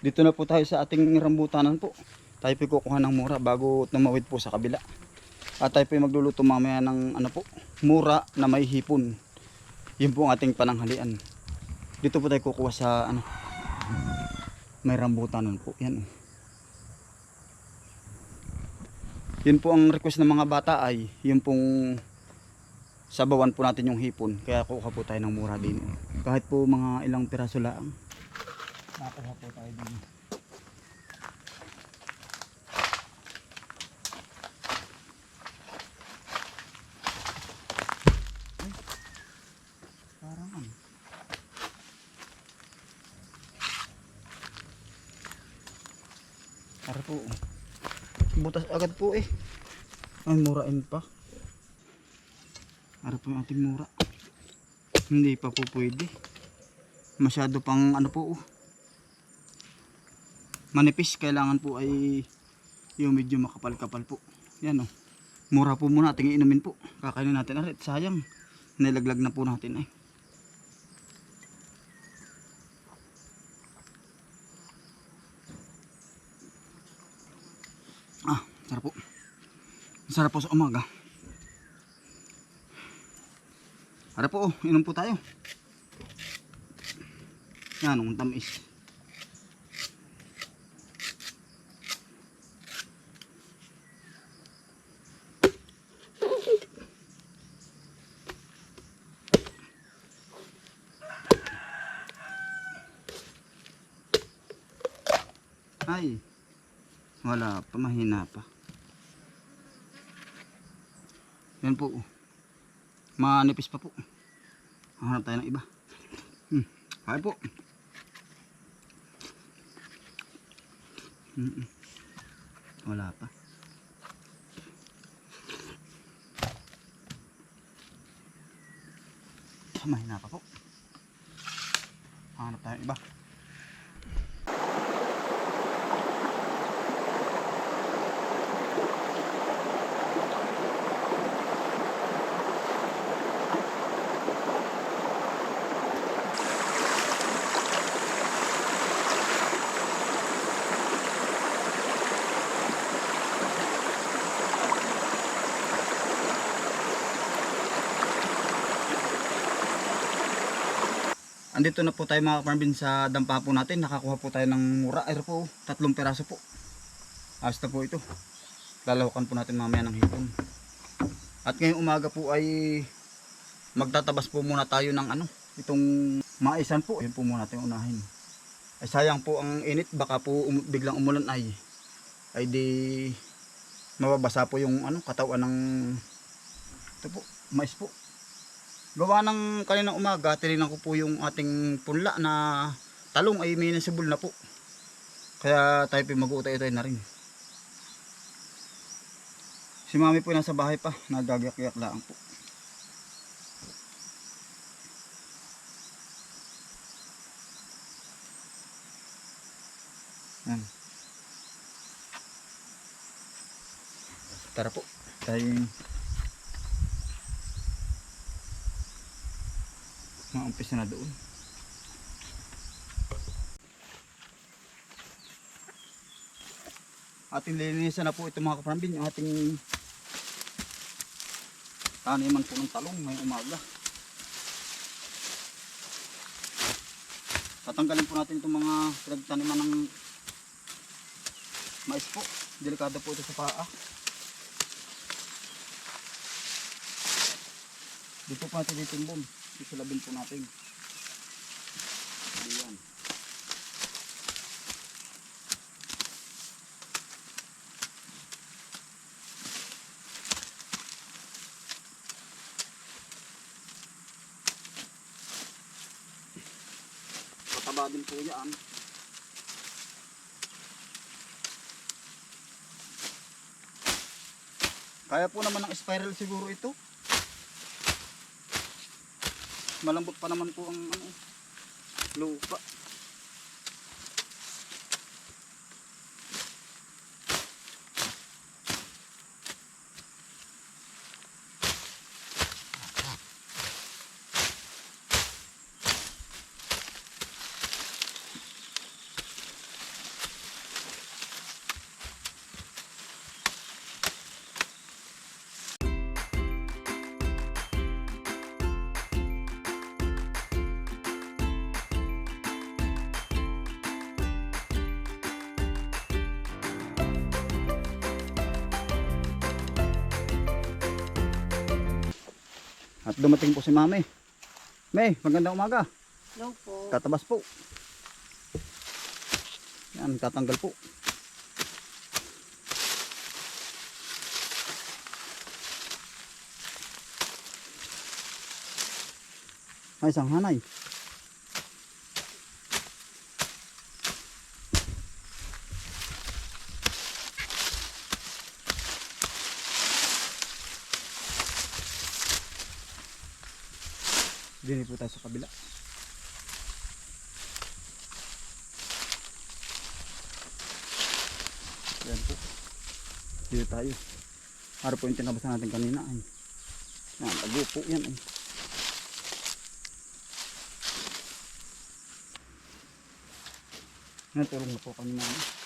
Dito na po tayo sa ating rambutanan po. Tayo po kukuha ng mura bago tumawid po sa kabila. At tayo po magluluto mamaya ng ano po, mura na may hipon. Yun po ang ating pananghalian. Dito po tayo kukuha sa ano, may rambutanan po. Yan. Yun po ang request ng mga bata ay yun pong sabawan po natin yung hipon. Kaya kukuha po tayo ng mura din. Kahit po mga ilang piraso lang. Nakakuha po tayo din. Ano. Para po. Butas agad po eh. Ay, murain pa. Para po yung ating mura. Hindi pa po pwede. Masyado pang ano po oh. Manipis. Kailangan po ay yung medyo makapal-kapal po. Yan oh. Mura po muna ating inumin po. Kakainin natin arit. Sayang. Nilaglag na po natin eh. Ah, sarap po. Sarap po sa umaga. Ara po, oh, inom po tayo. Yan, ang tamis. Ay, wala pa, mahina pa. Yan po. oh. Manipis pa po. Hanap tayo ng iba. Hmm. Kaya po. Mm-mm. Wala pa. Mahina pa po. Hanap tayo ng iba. Andito na po tayo mga kaparmbin sa dampa po natin. Nakakuha po tayo ng mura. Air po, tatlong peraso po. Ayos na po ito. Lalawakan po natin mamaya ng hipon. At ngayong umaga po ay magtatabas po muna tayo ng ano, itong maisan po. Yun po muna natin unahin. Ay sayang po ang init. Baka po um- biglang umulan ay ay di mababasa po yung ano katawan ng ito po, mais po. Gawa ng kaninang umaga, tinignan ko po yung ating punla na talong ay minusibol na po. Kaya tayo po mag-uutay-utay na rin. Si mami po nasa bahay pa, nagagyak-yak lang po. Yan. Tara po, tayo Maumpisa na doon. Ating lilinisan na po ito mga kaparambin, yung ating taniman po ng talong may umaga. Tatanggalin po natin itong mga pinagtaniman ng mais po. Delikado po ito sa paa. Dito po natin ditimbon. Isulabin po natin. Ayan. Pataba din po yan. Kaya po naman ng spiral siguro ito. Malambot pa naman po ang ano, lupa. Dumating po si Mami. May, magandang umaga. Hello po. Tatabas po. Yan, tatanggal po. Ay, isang hanay. Dini po tayo sa kabila. Yan po. Dito tayo. Para po yung tinabasan natin kanina. Ay. Yan, tago po yan. Ay. Natulong na po kami namin.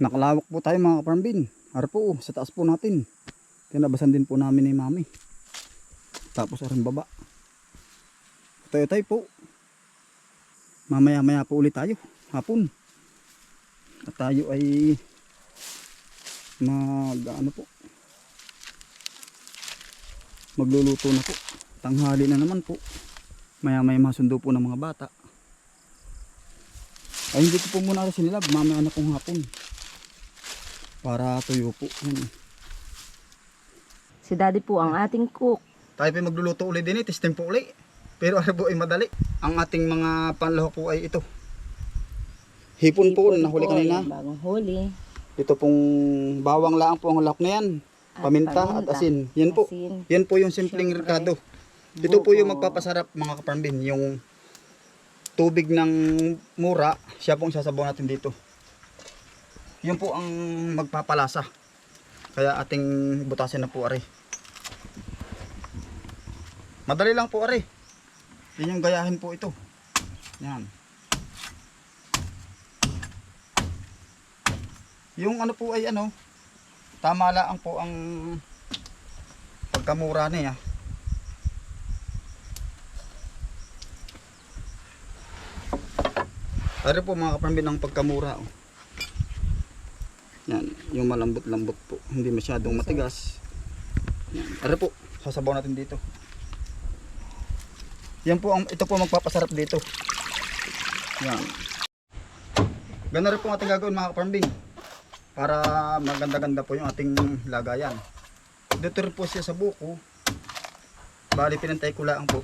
Nakalawak po tayo mga kaparambin. Ara po, sa taas po natin. Tinabasan din po namin ni mami. Tapos aring baba. Tayo tayo po. Mamaya maya po ulit tayo. Hapon. At tayo ay mag ano po. Magluluto na po. Tanghali na naman po. Maya maya masundo po ng mga bata. Ay hindi ko po muna rin sinilab. Mamaya na pong hapon para tuyo po. Yan. Si daddy po ang ating cook. Tayo po magluluto ulit din eh, testing po ulit. Pero ano po ay madali. Ang ating mga panlahok po ay ito. Hipon po, na nahuli po, kanina. Bagong huli. Ito pong bawang laang po ang lahok na yan. At Paminta at paminta. asin. Yan po. Asin. Yan po yung simpleng Siyempre. ricado. Ito po yung magpapasarap mga kaparambin. Yung tubig ng mura, siya pong sasabaw natin dito. Yun po ang magpapalasa. Kaya ating butasin na po are. Madali lang po are. Yan yung gayahin po ito. Yan. Yung ano po ay ano, tama lang po ang pagkamura niya. Pero po mga kapambin ang pagkamura. Oh. Yan, yung malambot-lambot po. Hindi masyadong matigas. Yan. Pero po, sasabaw natin dito. Yan po, ang, ito po magpapasarap dito. Yan. Ganun rin po ang ating gagawin mga kapambin. Para maganda-ganda po yung ating lagayan. Dito rin po siya sa buko. Bali, pinantay ko lang po.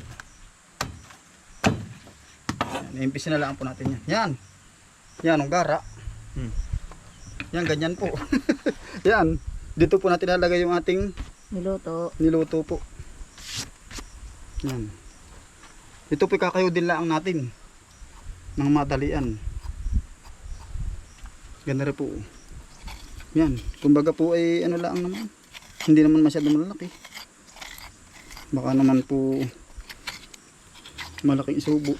Iimpisi na lang po natin yan. Yan. Yan, ang gara. Hmm. Yan, ganyan po. yan. Dito po natin lalagay yung ating Niluto. niluto po. Yan. Ito po kakayo din lang natin. Ng madalian. Ganda rin po. Yan. Kumbaga po ay ano lang naman. Hindi naman masyadong malaki. Baka naman po malaking subo.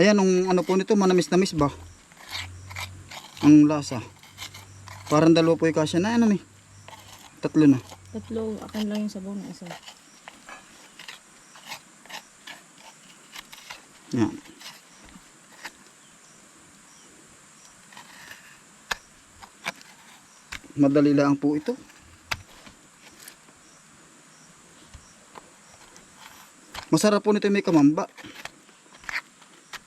Ayan, nung ano po nito, manamis-namis ba? Ang lasa. Parang dalawa po yung kasya na, ano ni? Tatlo na. Tatlo. Akin lang yung sabaw na isa. Yan. Madali lang po ito. Masarap po nito yung may kamamba.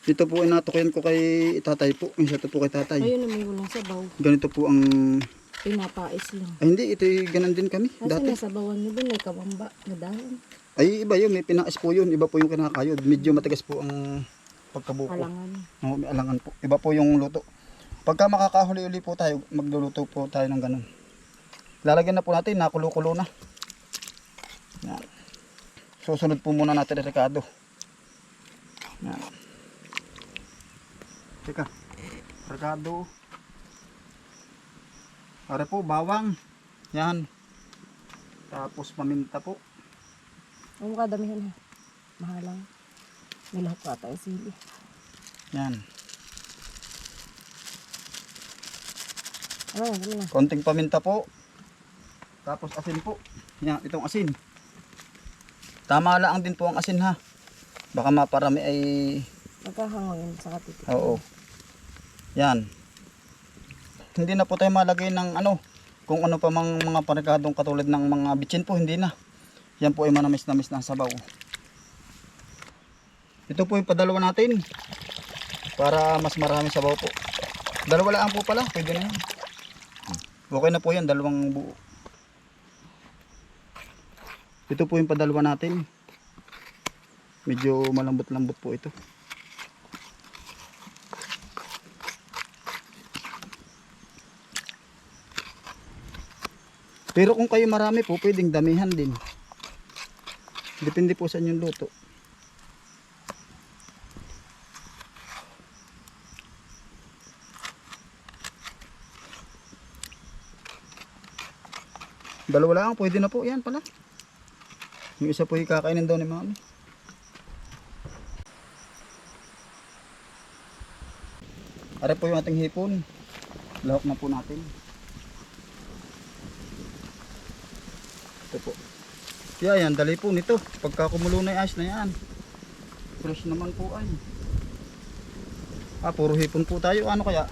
Dito po inatukoyan ko kay tatay po. Yung sa po kay tatay. Ayun na may walang sabaw. Ganito po ang... Pinapais lang. Ay hindi, ito ganan din kami. Kasi Dati. nasabawan mo dun, may kabamba na dahon. Ay, iba yun. May pinais po yun. Iba po yung kinakayod. Medyo matigas po ang pagkabuko. Alangan. Oo, may alangan po. Iba po yung luto. Pagka makakahuli-uli po tayo, magluluto po tayo ng ganun. Lalagyan na po natin, nakulo-kulo na. Yan. Susunod po muna natin rekado. Yan. Teka, rekado. Are po, bawang. Yan. Tapos paminta po. Ang mukha damihan ha. Mahalang. May lahat pa tayo sili. Yan. Ano ano na. Konting paminta po. Tapos asin po. Yan, itong asin. Tama lang din po ang asin ha. Baka maparami ay... Magkahangin sa katitik. Oo. Yan. Hindi na po tayo malagay ng ano. Kung ano pa mang mga parekadong katulad ng mga bitchin po, hindi na. Yan po ay manamis-namis ng sabaw. Ito po yung padalawa natin. Para mas marami sabaw po. Dalawa lang po pala. Pwede na yan. Okay na po yan. Dalawang buo. Ito po yung padalawa natin. Medyo malambot-lambot po ito. Pero kung kayo marami po, pwedeng damihan din. Depende po sa inyong luto. Dalawa lang, pwede na po. Yan pala. Yung isa po yung kakainin daw ni mami. Are po yung ating hipon. Lahok na po natin. Ito po. Kaya yan, dali po nito. Pagka kumulo na yung ice na yan. Fresh naman po ay. Ah, puro hipon po tayo. Ano kaya?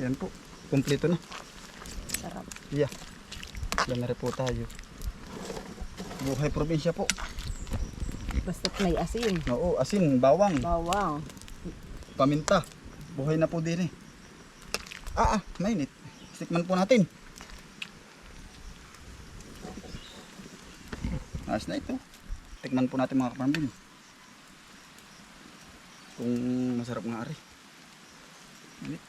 Yan po. Kompleto na. Sarap. Yeah. Yan na po tayo. Buhay probinsya po. Basta't may asin. Oo, asin, bawang, Bawang. paminta. Buhay na po din eh. Ah, ah, mainit. Tikman po natin. Ayos na ito. Tikman po natin mga kaparambin. Kung masarap nga ari. Mainit.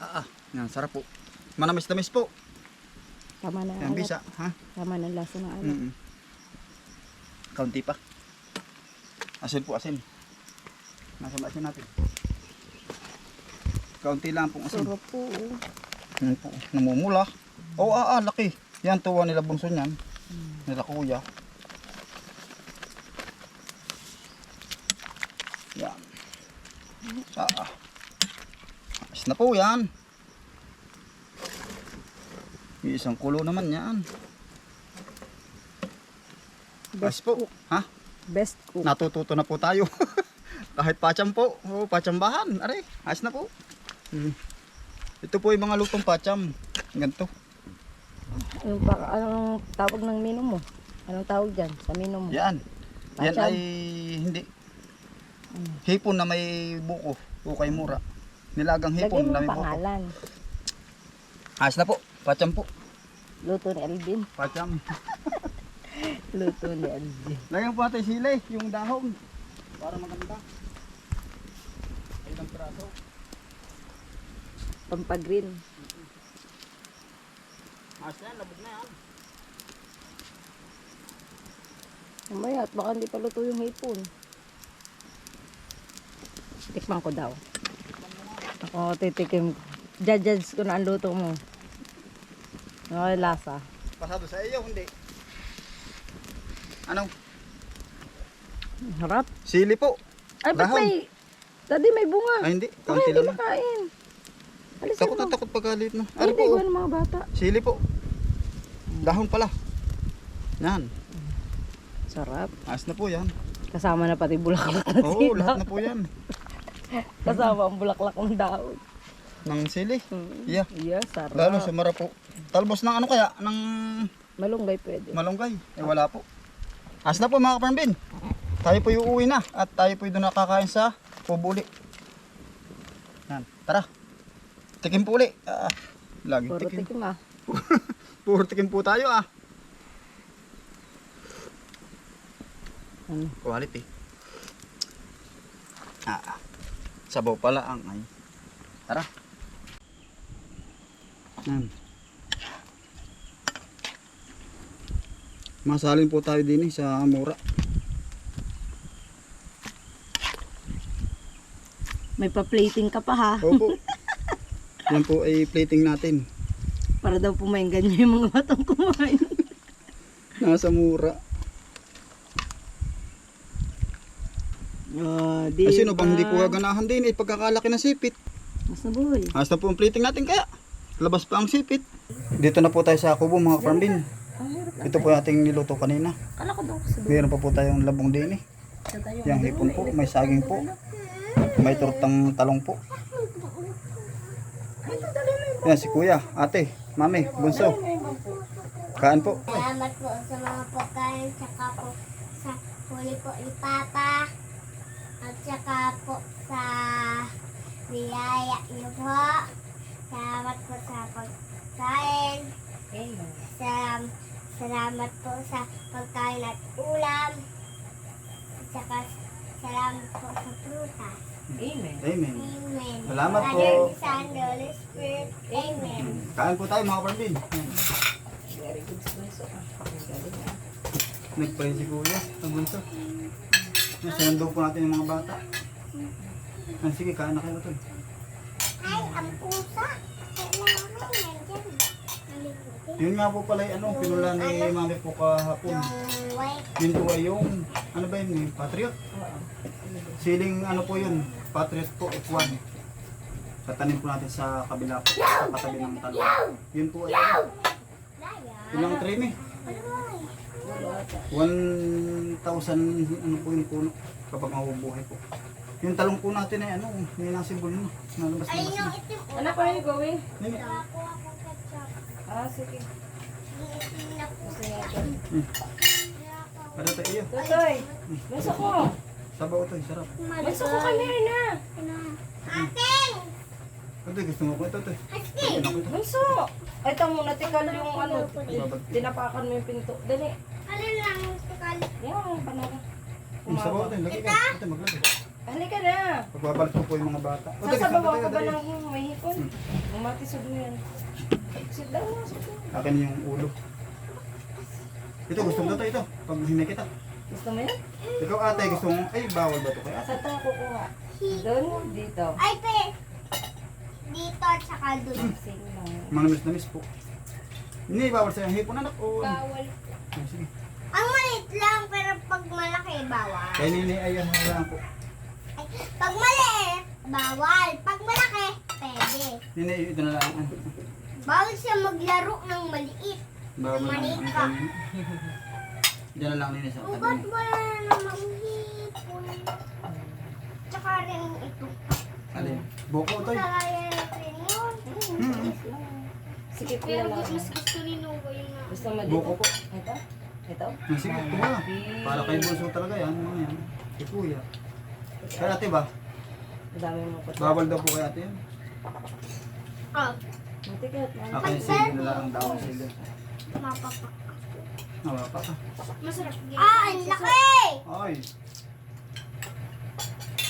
Ah, ah. Yan, sarap po. Manamis-namis po. Tama na Yan, alat. bisa. Ha? Tama na lasa ng alat. Mm Kaunti pa. Asin po, asin. Nasa asin natin. Kaunti lang pong asin. Sarap po. oh. Yan po, namumula. Oh, ah, ah, laki. Yan, tuwa nila bunso niyan. Nila kuya. Yan. Ah, ah. Ayos na po yan. Yung isang kulo naman yan. Best po. cook. Ha? Best cook. Natututo na po tayo. Kahit pacham po. Oo, pachambahan. Are, ayos na po. Hmm. Ito po yung mga lutong pacham. Ganito. Anong, pa, anong tawag ng mino mo? Anong tawag dyan sa mino mo? Yan. Yan Pacham. ay hindi. Hipon na may buko. Ukay mura. Nilagang hipon mo na may ang buko. pangalan. Ayos na po. Pacham po. Luto ni Alvin. Pacham. Luto ni Alvin. Lagyan po natin sili. Yung dahon. Para maganda. Ilang praso. Pampagreen. Ayos na yan. Labog na yan. Mamaya at baka hindi pa luto yung hipon. Tikman ko daw. Ako titikim. Judge ko na ang luto mo. Okay, lasa. Pasado sa iyo. Hindi. Ano? Harap. Sili po. Ay, ba't Dahon. may... Daddy, may bunga. Ay hindi. Bakit Kaunti hindi lang. makain? Alisin Takot mo. na takot pagkalit na. Ay, Ano hindi po? ng mga bata. Sili po. Dahon pala. Yan. Sarap. Ayos na po yan. Kasama na pati bulaklak ng Oo, sila. lahat na po yan. Kasama ang bulaklak ng daon. Ng sili. Mm. Yeah. Yeah, sarap. Lalo sa mara po. Talbos ng ano kaya? Ng Malunggay pwede. malunggay. Eh wala po. As na po mga kaparambin. Tayo po uuwi na at tayo po doon nakakain sa Pubuli. Yan, tara. Tikim po uli. Ah, lagi Puro tikim. tikim ah. Puro tikim po tayo ah. Ano? Quality. Ah, sabaw pala ang ay. Tara. Yan. Masalin po tayo din eh, sa mura. May pa-plating ka pa ha. Opo. Yan po ay plating natin. Para daw pumainggan niya yung mga batang kumain. Nasa mura. Oh, di Ay sino bang ba? hindi ko ganahan din eh pagkakalaki ng sipit. Mas nabuhay. Hasta po ang plating natin kaya. Labas pa ang sipit. Dito na po tayo sa kubo mga farm bin. Ito po yung ating niluto kanina. Kala ko daw kasi Meron pa po tayong labong din eh. Yung hipon po, may saging po. May tortang talong po. Yan si kuya, ate, mami, bunso. Kaan po. Salamat po sa mga pagkain, tsaka po sa huli po ni Papa. At tsaka po sa biyaya niyo po. Salamat po sa pagkain. Salam, salamat po sa pagkain at ulam. At tsaka salamat po sa prutas. Amen. Amen. Amen. Salamat po. Father, Son, the Holy Spirit. Amen. Kaan po tayo mga farm Very good galing ah. Nagpay si kuya, ang bunso. Nasendo po natin yung mga bata. Ah, sige, kaan na kayo ito. Ay, ang pusa. Yun nga po pala yung ano, pinula ni mami po kahapon. Yun po ay yung, ano ba yun, eh, Patriot? Siling ano po yun, Patriot po, F1. Tatanim po natin sa kabila po, sa katabi ng talong. Yun po ay ano, Daya. ilang trim eh. Ay, 1,000 ano po yung puno kapag mabubuhay po. Yung talong po natin ay ano, may nasibol na. Nalabas na itim. Ano pa yung gawin? na. Ako ako. Ah, sige. Yung itim na po. Gusto natin. Para tayo iyo. Tutoy, basta ko. Sabaw ito, sarap. Basta ko kami na. Ating! Ito, gusto mo ko ito, ito. Ating! Ano ko ito? Ito muna, tikal yung ano. Tinapakan mo yung pinto. Dali. Alin lang gusto ka? Yan, panara. Yung sabaw ito, lagi ka. Ito, maglagay. Halika na. Pagbabalik ko po yung mga bata. Ito, gusto Sasabaw ito, ba ng may hipon? Umatisod mo yan. Akin yung ulo. Ito, gusto mo ito, ito. Pag hinay kita. Gusto mo yan? Ikaw ate, gusto mo, ay bawal ba ito kaya? Sa ito kukuha. Doon, dito. Ay, pe! Dito at saka dun. Sing lang. Manamis na miss po. Hindi, bawal sa'yo. Hipon anak o. Bawal. Ah, Sige. Ang maliit lang, pero pag malaki, bawal. Kaya nini, ayan, lang po. Ay, pag maliit, bawal. Pag malaki, pwede. Nini, ito na lang. Ah. Bawal siya maglaro ng maliit. Bawal na Maliit ka. Diyan na lang nini sa tabi ba't mo. wala namang hipon? Tsaka rin ito. Alin? Buko ito. eh. Kaya rin yun. Hmm. Sikip ko Pero na lang. mas gusto ni Nugo yung na. Gusto mo dito? po. Ito? Ito? Ah, Sige, ito na. Para kay bunso talaga yan. Ano yan? Kay kuya. Kaya ate ba? Madami mo pa. Bawal daw po kay ate yan. Oh, Yung sige na lang ang dawang sige. mapapak. Nawapa ka. Masarap. Ah, ang laki! Ay.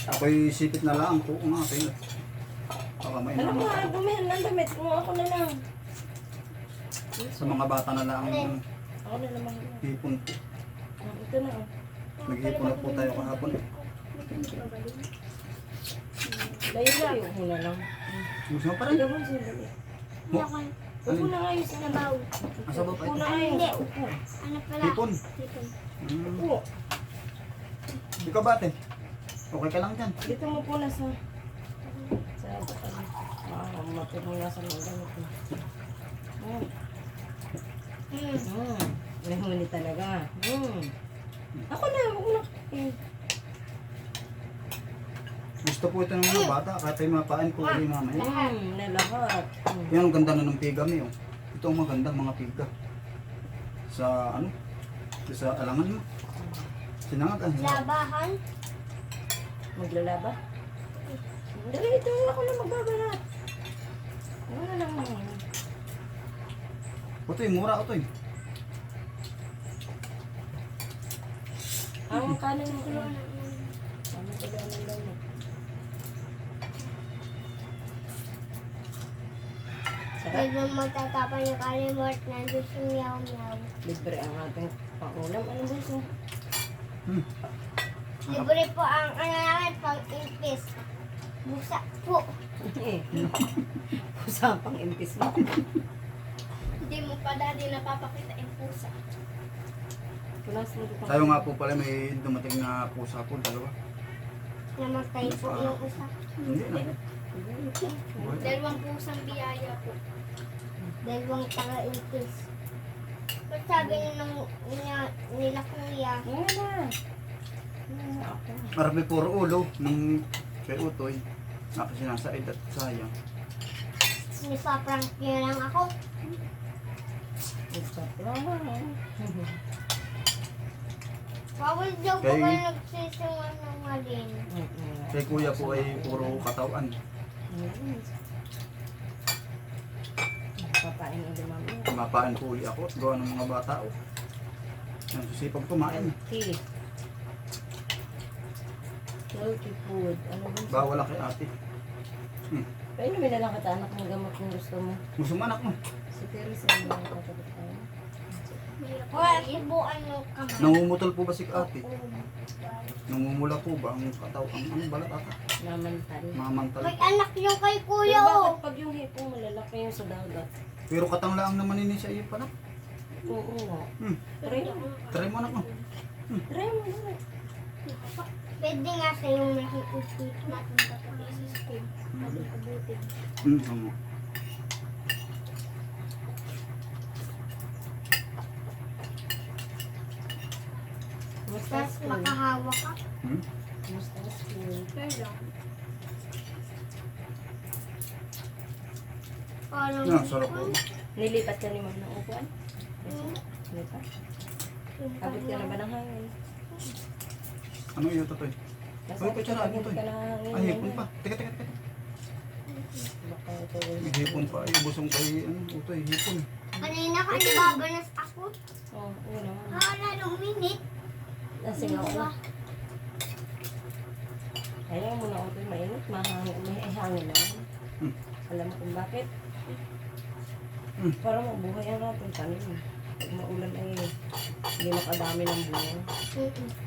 Ako'y sikit na lang po ng akin. Baka may Alam mo, naman. dumihan ng damit mo. Ako na lang. Sa mga bata na lang ang Ako na lang. hipon po. Ah, Ito na. oh. Naghihipon na po tayo kahapon. Layo-layo mo na lang. Gusto mo pa rin? Ito mo siya. Mo. Upo na nga yung sinabaw. Asa ba pa Upo ito? na nga yung Hindi. upo. Ano pala? Hipon. Hipon. Hmm. Upo. Ikaw ba ate? Okay ka lang dyan. Dito mo po na sa... Sa... Ah, matulong sa mga gamit mo. Hmm. Hmm. Hmm. May huli talaga. Hmm. Ako na, mo na. Hmm. Gusto po ito ng mga bata. Kahit ay mapain ko rin mamaya. Hmm, na lahat. Hmm. Yan ang ganda na ng pigami oh. Ito ang maganda mga piga. Sa ano? Sa alangan mo. Sinangag ang sarap. Labahan. Maglalaba? Dali, ito ako na magbabalat. Ano lang mo? Utoy, mura utoy. Ang kanin mo ko. Ano ko lang ng dami? Pwede magtatapon yung kalimot nandun si Meow Meow. Libre ang ating pangulam. Ano ba ito? Hmm. Libre po ang ano namin pang impis. Busa po. Eh. Usapang impis mo. Hindi mo pa dati napapakita yung pusa. Tayo nga po pala may dumating na pusa po, dalawa. Namatay po yung isa. Hindi na. Dalawang pusang biyaya po. Dalawang taga-impis. Ba't sabi niya ng niya, nila kuya, Ngayon na. Ngayon na ako. Marami puro ulo ng kay Utoy. Ako sinasaid at sayang. sinipaprank niya lang ako. Bawal daw po Kay- kayo nagsisinungaling. Kay kuya po ay puro katawan. Papain ulit mami. Mapaan po uli ako at gawa ng mga bata. Oh. Ang susipag kumain. Tea. Healthy food. Ano ba? Bawal ako kay ate. Painumin na lang kita anak ng gamot kung gusto mo. Gusto mo anak mo. Si Teresa yung mga katapat tayo. Wala, ibuan yung kamay. Nangumutol po ba si ate? Nangumula po ba ang katawan? Ang ano balat ata? Namantal. Mamantal. May anak yung kay kuya Pero oh. bakit pag yung hipong malalaki yung sa dagat? Pero katanglaang naman ini siya iyo pala. Oo nga. Hmm. Try mo. Try mo anak mo. Try mo. na. Pwede nga sa yung nakikita natin sa system. Hmm, tama. Tapos school? makahawa ka. Hmm? Kumusta school? Parang Ah, sarap po. Nilipat ka ni ma'am ng upuan? Hmm. Nilipat? Abot ka na ba ng hangin? Ano iyo totoy? Nasa Uy, kutsara, abot ito, ka ng hangin. Ay, hipon pa. Teka, teka, teka. Hipon pa. Ay, busong kay ano, utoy, hipon. Kanina ka nababanas ako. Oh, yun naman. Ah, lalong minit. Nasigaw ko. Ayaw mo na ako mainit, mahangin, may hangin naman. Hmm. Alam mo kung bakit? Hmm. Para mabuhay ang ating tanim. Pag maulan ay hindi makadami ng bunga. Mm-mm.